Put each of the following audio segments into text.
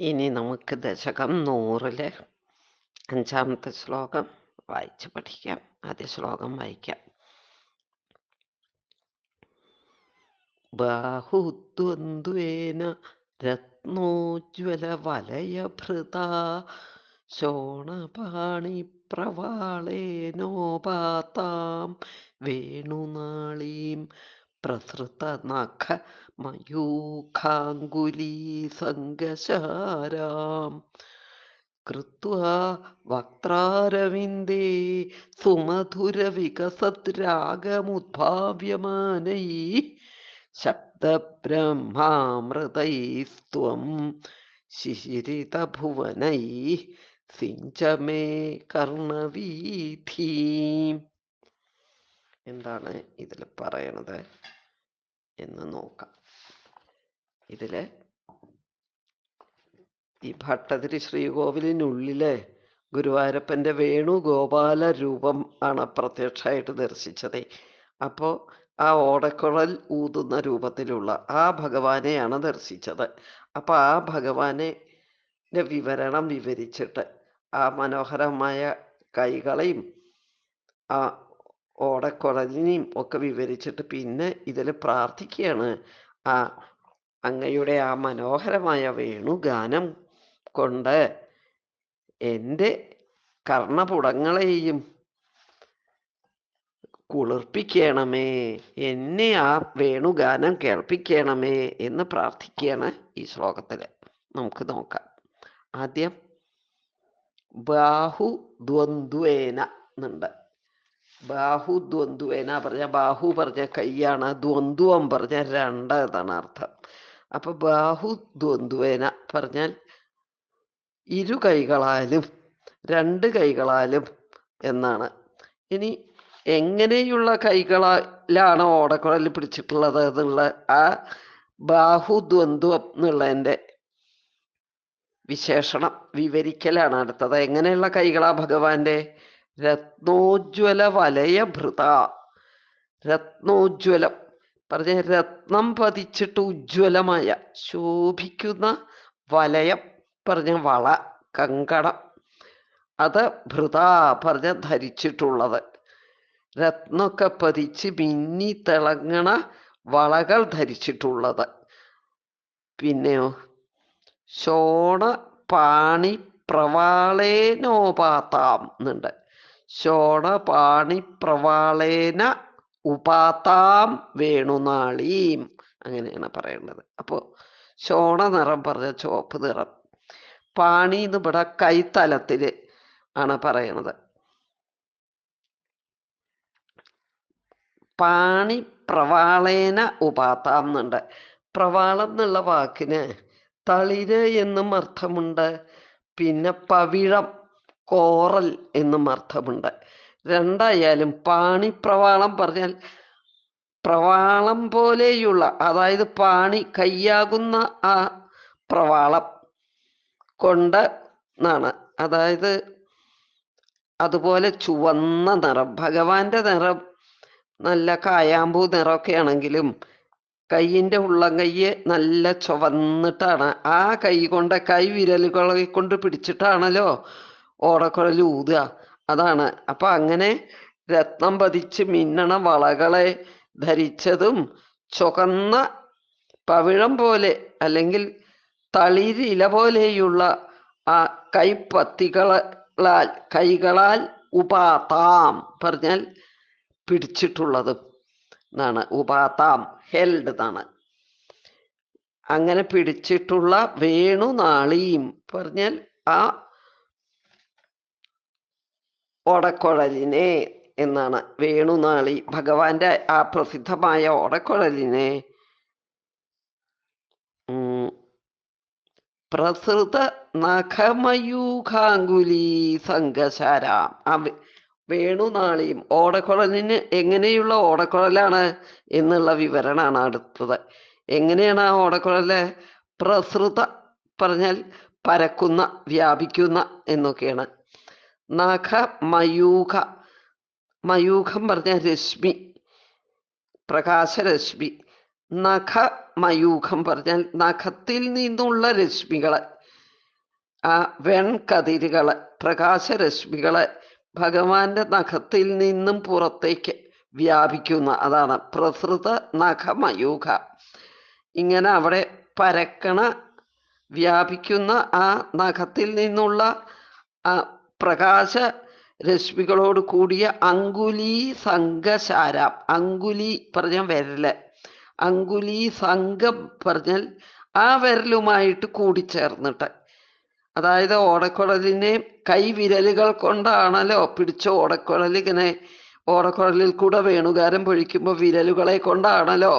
ഇനി നമുക്ക് ദശകം നൂറിലെ അഞ്ചാമത്തെ ശ്ലോകം വായിച്ച് പഠിക്കാം. ആദ്യ ശ്ലോകം വായിക്കാം. ബാഹുദ്വന്ദ്വേന രത്നോജ്വലവലയഭൃതാ ശോണപാണിപ്രവാളേനോപാതാം വേണുനാളീം പ്രസൃതനഖ മയൂഖാങ്കുലീസംഗശാരാം കൃത്വാ വക്രാരവിന്ദേ സുമധുരവികസദ്രാഗമുദ്ഭാവ്യമാനൈ ശബ്ദബ്രഹ്മാമൃതൈസ്ത്വം ശിശിരിതഭുവനൈ. സിഞ്ചമേ കർണവീഥീം. എന്താണ് ഇതിൽ പറയണത് എന്ന് നോക്കാം. ഇതിൽ ഈ ഭട്ടതിരി ശ്രീകോവിലിനുള്ളിലെ ഗുരുവായൂരപ്പന്റെ വേണുഗോപാല രൂപം ആണ് പ്രത്യക്ഷമായിട്ട് ദർശിച്ചത്. അപ്പോൾ ആ ഓടക്കുഴൽ ഊതുന്ന രൂപത്തിലുള്ള ആ ഭഗവാനെയാണ് ദർശിച്ചത്. അപ്പൊ ആ ഭഗവാനെ വിവരണം വിവരിച്ചിട്ട് ആ മനോഹരമായ കൈകളെയും ആ ഓടക്കുഴലിനെയും ഒക്കെ വിവരിച്ചിട്ട് പിന്നെ ഇതിൽ പ്രാർത്ഥിക്കുകയാണ് ആ അങ്ങയുടെ ആ മനോഹരമായ വേണുഗാനം കൊണ്ട് എന്റെ കർണപുടങ്ങളെയും കുളിർപ്പിക്കണമേ എന്നെ ആ വേണുഗാനം കേൾപ്പിക്കണമേ എന്ന് പ്രാർത്ഥിക്കുകയാണ് ഈ ശ്ലോകത്തിൽ നമുക്ക് നോക്കാം. ആദ്യം ബാഹു ദ്വന്ദ്വേന എന്നുണ്ട്. ബാഹു ദ്വന്ദ്വേന പറഞ്ഞ ബാഹു പറഞ്ഞ കൈയാണ് ദ്വന്ദ്വം പറഞ്ഞ രണ്ട് എന്നാണ് അർത്ഥം. അപ്പൊ ബാഹു ദ്വന്ദ്വേന പറഞ്ഞാൽ ഇരു കൈകളാലും രണ്ട് കൈകളാലും എന്നാണ്. ഇനി എങ്ങനെയുള്ള കൈകളിലാണ് ഓടക്കുഴൽ പിടിച്ചിട്ടുള്ളത് എന്നുള്ള ആ ബാഹു ദ്വന്ദ്വം എന്നുള്ളതിന്റെ വിശേഷണം വിവരിക്കലാണ് അടുത്തത്. എങ്ങനെയുള്ള കൈകളാ ഭഗവാന്റെ? രത്നോജ്വല വലയഭൃത രത്നോജ്വലം. പറഞ്ഞ രത്നം പതിച്ചിട്ട് ഉജ്ജ്വലമായ ശോഭിക്കുന്ന വലയം. പറഞ്ഞ വള കങ്കണം. അത് ഭൃത പറഞ്ഞ ധരിച്ചിട്ടുള്ളത്. രത്നൊക്കെ പതിച്ച് മിന്നി തിളങ്ങണ വളകൾ ധരിച്ചിട്ടുള്ളത്. പിന്നെയോ? ശോണ പാണി പ്രവാളേനോപാത്താം എന്നുണ്ട്. ശോണ പാണി പ്രവാളേന ഉപാത്താം വേണുനാളീം. അങ്ങനെയാണ് പറയേണ്ടത്. അപ്പോൾ ശോണ നിറം പറഞ്ഞ ചുവപ്പ് നിറം. പാണി എന്ന് ഇവിടെ കൈത്തലത്തിൽ ആണ് പറയണത്. പാണി പ്രവാളേന ഉപാത്താം എന്നുണ്ട്. പ്രവാളം എന്നുള്ള വാക്കിന് തളിര് എന്നും അർത്ഥമുണ്ട്. പിന്നെ പവിഴം കോറൽ എന്നും അർത്ഥമുണ്ട്. രണ്ടായാലും പാണി പ്രവാളം പറഞ്ഞാൽ പ്രവാളം പോലെയുള്ള അതായത് പാണി കയ്യാകുന്ന ആ പ്രവാളം കൊണ്ട് എന്നാണ് അതായത് അതുപോലെ ചുവന്ന നിറം ഭഗവാന്റെ നിറം നല്ല കായാമ്പൂ നിറമൊക്കെ ആണെങ്കിലും കൈയിന്റെ ഉള്ളം നല്ല ചുവന്നിട്ടാണ്. ആ കൈ കൊണ്ട് കൈ വിരലുകളെ കൊണ്ട് പിടിച്ചിട്ടാണല്ലോ ഓടക്കുഴൽ ഊതുക. അതാണ്. അപ്പൊ അങ്ങനെ രത്നം പതിച്ച് മിന്നണ വളകളെ ധരിച്ചതും ചുകന്ന പവിഴം പോലെ അല്ലെങ്കിൽ തളിരില പോലെയുള്ള ആ കൈപ്പത്തികളാൽ കൈകളാൽ ഉപാതാം പറഞ്ഞാൽ പിടിച്ചിട്ടുള്ളതും എന്നാണ്. ഉപാതാം ഹെൽഡ് എന്നാണ്. അങ്ങനെ പിടിച്ചിട്ടുള്ള വേണു നാളിയും പറഞ്ഞാൽ ആ ഓടക്കുഴലിനെ എന്നാണ് വേണുനാളി ഭഗവാന്റെ ആ പ്രസിദ്ധമായ ഓടക്കുഴലിനെ പ്രസൃത നഖമയൂഖാങ്കുലി സംഘശാരാം. ആ വേണുനാളിയും ഓടക്കുഴലിന് എങ്ങനെയുള്ള ഓടക്കുഴലാണ് എന്നുള്ള വിവരണമാണ് അടുത്തത്. എങ്ങനെയാണ് ആ ഓടക്കുഴൽ പ്രസൃത പറഞ്ഞാൽ പരക്കുന്ന വ്യാപിക്കുന്ന എന്നൊക്കെയാണ്. നഖ മയൂഖ. മയൂഖം പറഞ്ഞ രശ്മി. പ്രകാശരശ്മി. നഖ മയൂഖം പറഞ്ഞാൽ നഖത്തിൽ നിന്നുള്ള രശ്മികൾ ആ വെൺകതിരുകളെ പ്രകാശരശ്മികളെ ഭഗവാന്റെ നഖത്തിൽ നിന്നും പുറത്തേക്ക് വ്യാപിക്കുന്ന അതാണ് പ്രസൃത നഖമയൂഖ ഇങ്ങനെ അവിടെ പരക്കണ വ്യാപിക്കുന്ന ആ നഖത്തിൽ നിന്നുള്ള ആ പ്രകാശ രശ്മികളോട് കൂടിയ അങ്കുലി സംഘശാരാം. അങ്കുലി പറഞ്ഞ വിരൽ അങ്കുലി സംഘം പറഞ്ഞാൽ ആ വിരലുമായിട്ട് കൂടിച്ചേർന്നിട്ട്. അതായത് ഓടക്കുഴലിനെ കൈവിരലുകൾ കൊണ്ടാണല്ലോ പിടിച്ച ഓടക്കുഴൽ ഇങ്ങനെ ഓടക്കുഴലിൽ കൂടെ വേണുകാരം പൊഴിക്കുമ്പോൾ വിരലുകളെ കൊണ്ടാണല്ലോ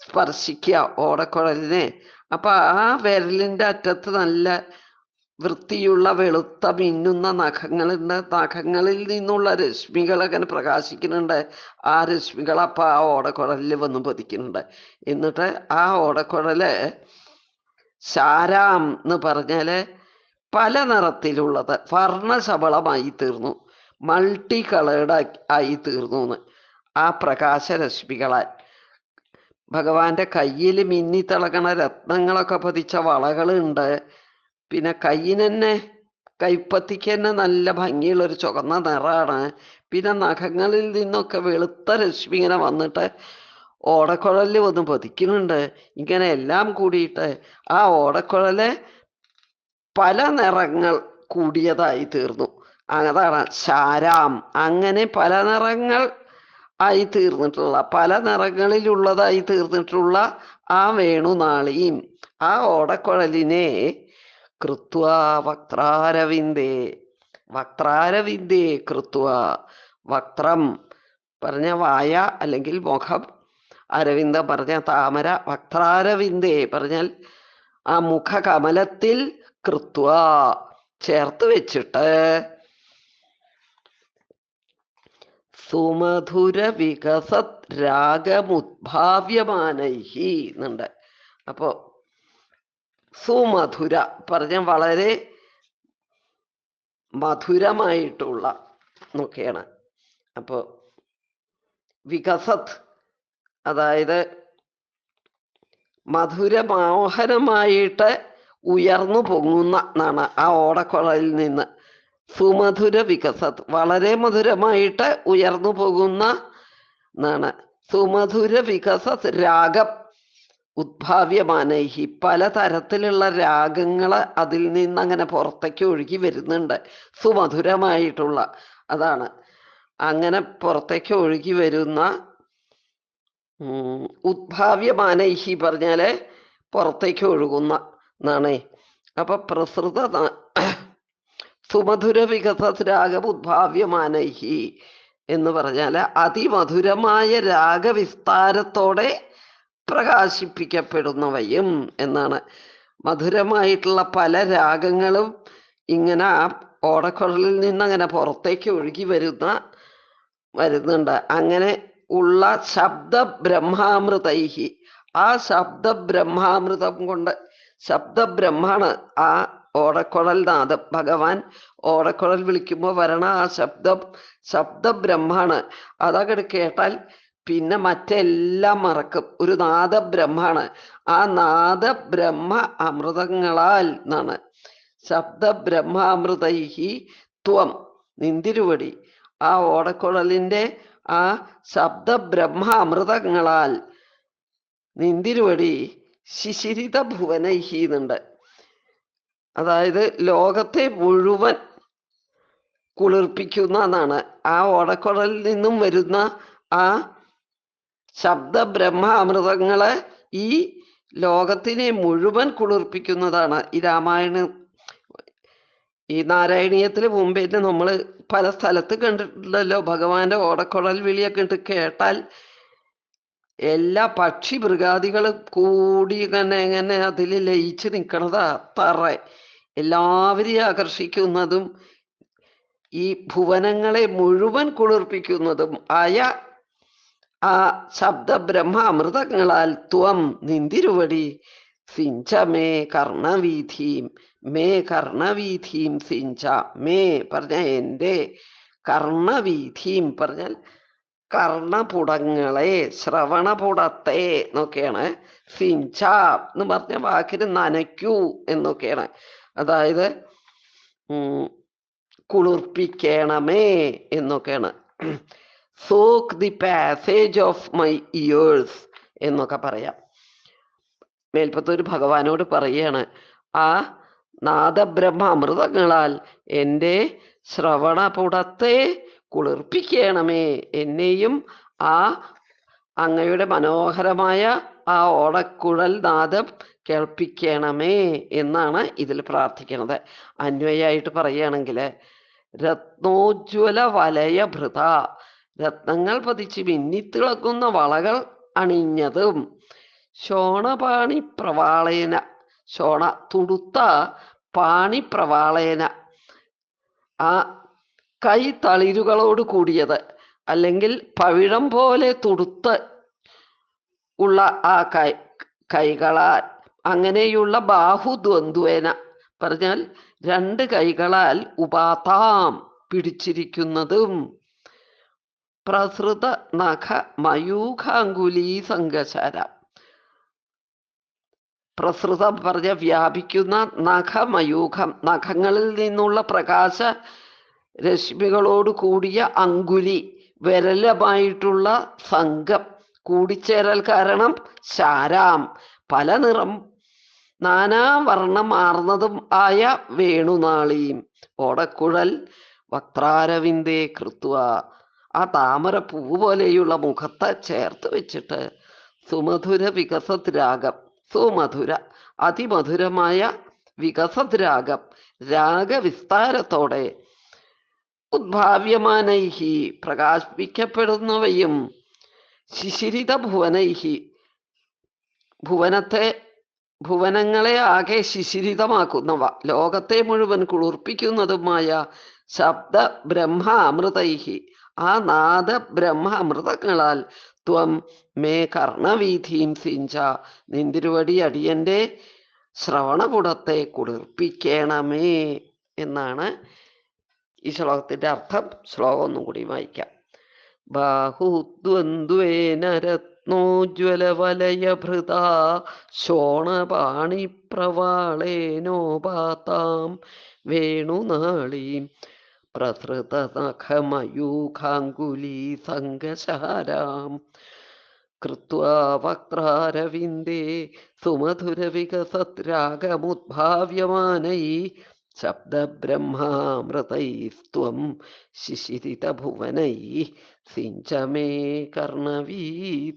സ്പർശിക്കുക ഓടക്കുഴലിനെ. അപ്പൊ ആ വിരലിന്റെ അറ്റത്ത് നല്ല വൃത്തിയുള്ള വെളുത്ത മിന്നുന്ന നഖങ്ങളുണ്ട് നഖങ്ങളിൽ നിന്നുള്ള രശ്മികൾ അങ്ങനെ പ്രകാശിക്കുന്നുണ്ട്. ആ രശ്മികൾ അപ്പൊ ആ ഓടക്കുഴലിൽ വന്ന് പതിക്കുന്നുണ്ട്. എന്നിട്ട് ആ ഓടക്കുഴൽ ശാരാം എന്ന് പറഞ്ഞാൽ പല നിറത്തിലുള്ളത്. വർണശബളമായി തീർന്നു. മൾട്ടി കളേർഡ് ആയി തീർന്നു എന്ന് ആ പ്രകാശരശ്മികളാൽ. ഭഗവാന്റെ കയ്യിൽ മിന്നിത്തിളകണ രത്നങ്ങളൊക്കെ പതിച്ച വളകളുണ്ട്. പിന്നെ കയ്യിന് തന്നെ കൈപ്പത്തിക്ക് തന്നെ നല്ല ഭംഗിയുള്ള ഒരു ചുവന്ന നിറമാണ് പിന്നെ നഖങ്ങളിൽ നിന്നൊക്കെ വെളുത്ത രശ്മി ഇങ്ങനെ വന്നിട്ട് ഓടക്കുഴലിൽ വന്ന് പതിക്കുന്നുണ്ട്. ഇങ്ങനെ എല്ലാം കൂടിയിട്ട് ആ ഓടക്കുഴൽ പല നിറങ്ങൾ കൂടിയതായി തീർന്നു. അതാണ് ശാരാം. അങ്ങനെ പല നിറങ്ങൾ ആയി തീർന്നിട്ടുള്ള പല നിറങ്ങളിലുള്ളതായി തീർന്നിട്ടുള്ള ആ വേണുനാളിയും ആ ഓടക്കുഴലിനെ കൃത്വ വക്രാരവിന്ദേ. വക്രാരവിന്ദേ കൃത്വ വക്രം പറഞ്ഞ വായ അല്ലെങ്കിൽ മുഖം. അരവിന്ദ പറഞ്ഞ താമര. വക്രാരവിന്ദേ പറഞ്ഞാൽ ആ മുഖകമലത്തിൽ കൃത്വ ചേർത്ത് വെച്ചിട്ട് സുമധുര വികസത് രാഗമുദ്ഭാവ്യമാനൈഹി എന്നുണ്ട്. അപ്പോ സുമധുര പറഞ്ഞ വളരെ മധുരമായിട്ടുള്ള എന്നൊക്കെയാണ് അപ്പോ വികസത് അതായത് മധുരമോഹനമായിട്ട് ഉയർന്നു പൊങ്ങുന്ന എന്നാണ് ആ ഓടക്കുഴലിൽ നിന്ന്. സുമധുര വികസത് വളരെ മധുരമായിട്ട് ഉയർന്നു പോകുന്ന എന്നാണ്. സുമധുര വികസത് രാഗം ഉദ്ഭാവ്യമാനൈഹി പലതരത്തിലുള്ള രാഗങ്ങൾ അതിൽ നിന്ന് അങ്ങനെ പുറത്തേക്ക് ഒഴുകി വരുന്നുണ്ട്. സുമധുരമായിട്ടുള്ള അതാണ്. അങ്ങനെ പുറത്തേക്ക് ഒഴുകി വരുന്ന ഉദ്ഭാവ്യമാനൈഹി പറഞ്ഞാൽ പുറത്തേക്ക് ഒഴുകുന്ന എന്നാണേ. അപ്പൊ പ്രസൃത സുമധുര വികസ രാഗം ഉദ്ഭാവ്യമാനൈഹി എന്ന് പറഞ്ഞാൽ അതിമധുരമായ രാഗവിസ്താരത്തോടെ പ്രകാശിപ്പിക്കപ്പെടുന്നവയും എന്നാണ്. മധുരമായിട്ടുള്ള പല രാഗങ്ങളും ഇങ്ങനെ ആ ഓടക്കുഴലിൽ നിന്ന് അങ്ങനെ പുറത്തേക്ക് ഒഴുകി വരുന്ന വരുന്നുണ്ട്. അങ്ങനെ ഉള്ള ശബ്ദ ബ്രഹ്മാമൃതൈഹി ആ ശബ്ദ ബ്രഹ്മാമൃതം കൊണ്ട് ശബ്ദ ബ്രഹ്മാണ് ആ ഓടക്കുഴൽ നാദം ഭഗവാൻ ഓടക്കുഴൽ വിളിക്കുമ്പോൾ വരണ ആ ശബ്ദം ശബ്ദ ബ്രഹ്മാണ് അതങ്ങട് കേട്ടാൽ പിന്നെ മറ്റെല്ലാം മറക്കും. ഒരു നാദ ബ്രഹ്മാണ് ആ നാദ ബ്രഹ്മ അമൃതങ്ങളാൽ എന്നാണ്. ശബ്ദ ബ്രഹ്മാമൃതൈഹി ത്വം. നിന്തിരുവടി. ആ ഓടക്കുഴലിന്റെ ആ ശബ്ദ ബ്രഹ്മ അമൃതങ്ങളാൽ നിന്തിരുവടി ശിശിരിത ഭുവനൈഹി എന്നുണ്ട്. അതായത് ലോകത്തെ മുഴുവൻ കുളിർപ്പിക്കുന്ന എന്നാണ്. ആ ഓടക്കുഴലിൽ നിന്നും വരുന്ന ആ ശബ്ദ ബ്രഹ്മ അമൃതങ്ങളെ ഈ ലോകത്തിനെ മുഴുവൻ കുളിർപ്പിക്കുന്നതാണ്. ഈ രാമായണ ഈ നാരായണീയത്തിന് മുമ്പേ നമ്മൾ പല സ്ഥലത്ത് കണ്ടിട്ടുണ്ടല്ലോ. ഭഗവാന്റെ ഓടക്കുഴൽ വിളിയൊക്കെ ഉണ്ട് കേട്ടാൽ എല്ലാ പക്ഷി മൃഗാദികളും കൂടി ഇങ്ങനെ ഇങ്ങനെ അതിൽ ലയിച്ച് നിൽക്കണത് അത്ര എല്ലാവരെയും ആകർഷിക്കുന്നതും ഈ ഭുവനങ്ങളെ മുഴുവൻ കുളിർപ്പിക്കുന്നതും ആയ ആ ശബ്ദ ബ്രഹ്മ അമൃതങ്ങളാൽ ത്വം നിന്തിരുവടി. സിഞ്ച മേ കർണവീഥീം മേ കർണവീഥീം സിഞ്ച മേ പറഞ്ഞ എന്റെ കർണവീഥീം പറഞ്ഞാൽ കർണപുടങ്ങളെ ശ്രവണപുടത്തെ എന്നൊക്കെയാണ്. സിഞ്ച എന്ന് പറഞ്ഞ വാക്കിന് നനയ്ക്കൂ എന്നൊക്കെയാണ്. അതായത് കുളിർപ്പിക്കണമേ എന്നൊക്കെയാണ്. Soak the passage of my ears എന്നൊക്കെ പറയാം. മേൽപ്പത്തൂർ ഭഗവാനോട് പറയാണ് ആ നാദബ്രഹ്മ അമൃതങ്ങളാൽ എന്റെ ശ്രവണപുടത്തെ കുളിർപ്പിക്കണമേ. എന്നെയും ആ അങ്ങയുടെ മനോഹരമായ ആ ഓടക്കുഴൽ നാദം കേൾപ്പിക്കണമേ എന്നാണ് ഇതിൽ പ്രാർത്ഥിക്കുന്നത്. അന്വയായിട്ട് പറയുകയാണെങ്കിൽ രത്നോജ്വല വലയഭൃത രത്നങ്ങൾ പതിച്ച് മിന്നിത്തിളക്കുന്ന വളകൾ അണിഞ്ഞതും ശോണപാണി പ്രവാളേന ശോണ തുടുത്ത പാണി പ്രവാളേന. ആ കൈ തളിരുകളോട് കൂടിയത് അല്ലെങ്കിൽ പവിഴം പോലെ തുടുത്ത് ഉള്ള ആ കൈ കൈകളാൽ അങ്ങനെയുള്ള ബാഹുദ്വന്ദ്വേന. പറഞ്ഞാൽ രണ്ട് കൈകളാൽ ഉപാതാം പിടിച്ചിരിക്കുന്നതും പ്രസൃത നഖ മയൂഖാങ്കുലീ സംഘശാല പ്രസൃതം പറഞ്ഞ വ്യാപിക്കുന്ന നഖമയൂഖം നഖങ്ങളിൽ നിന്നുള്ള പ്രകാശ രശ്മികളോട് കൂടിയ അങ്കുലി വിരലമായിട്ടുള്ള സംഘം. കൂടിച്ചേരൽ കാരണം ശാരാം. പല നിറം നാനാവർണമാർന്നതും ആയ വേണുനാളിയും. ഓടക്കുഴൽ വക്രാരവിന്ദേ കൃത്വ. ആ താമര പൂവ് പോലെയുള്ള മുഖത്തെ ചേർത്ത് വെച്ചിട്ട് സുമധുര വികസത് രാഗം സുമധുര അതിമധുരമായ വികസത് രാഗം രാഗവിസ്താരത്തോടെ ഉദ്ഭാവ്യമാനൈഹി പ്രകാശിപ്പിക്കപ്പെടുന്നവയും ശിശിരിത ഭുവനൈഹി ഭുവനത്തെ ഭുവനങ്ങളെ ആകെ ശിശിരിതമാക്കുന്നവ ലോകത്തെ മുഴുവൻ കുളിർപ്പിക്കുന്നതുമായ ശബ്ദ ബ്രഹ്മ അമൃതൈഹി ആ നാദ ബ്രഹ്മ അമൃതങ്ങളാൽ ത്വം മേ കർണവീഥീം സിഞ്ച. നിന്തിരുവടി അടിയന്റെ ശ്രവണപുടത്തെ കുളിർപ്പിക്കണമേ എന്നാണ് ഈ ശ്ലോകത്തിന്റെ അർത്ഥം. ശ്ലോകം ഒന്നും കൂടി വായിക്കാം. ബാഹുദ്വന്ദ്വേന രത്നോജ്വലവലയഭൃത ശോണപാണിപ്രവാളേനോപാതാം വേണുനാളീം പ്രസൃതനഖമയൂഖാങ്കുലീ സംഘശാരാം കൃത്വാ വക്രാരവിന്ദേ സുമധുരവികസത് രാഗമുദ്ഭാവ്യമാനൈ ശബ്ദബ്രഹ്മാമൃതൈസ്ത്വം ശിശിരിതഭുവനൈ സിഞ്ച മേ കർണവീഥീം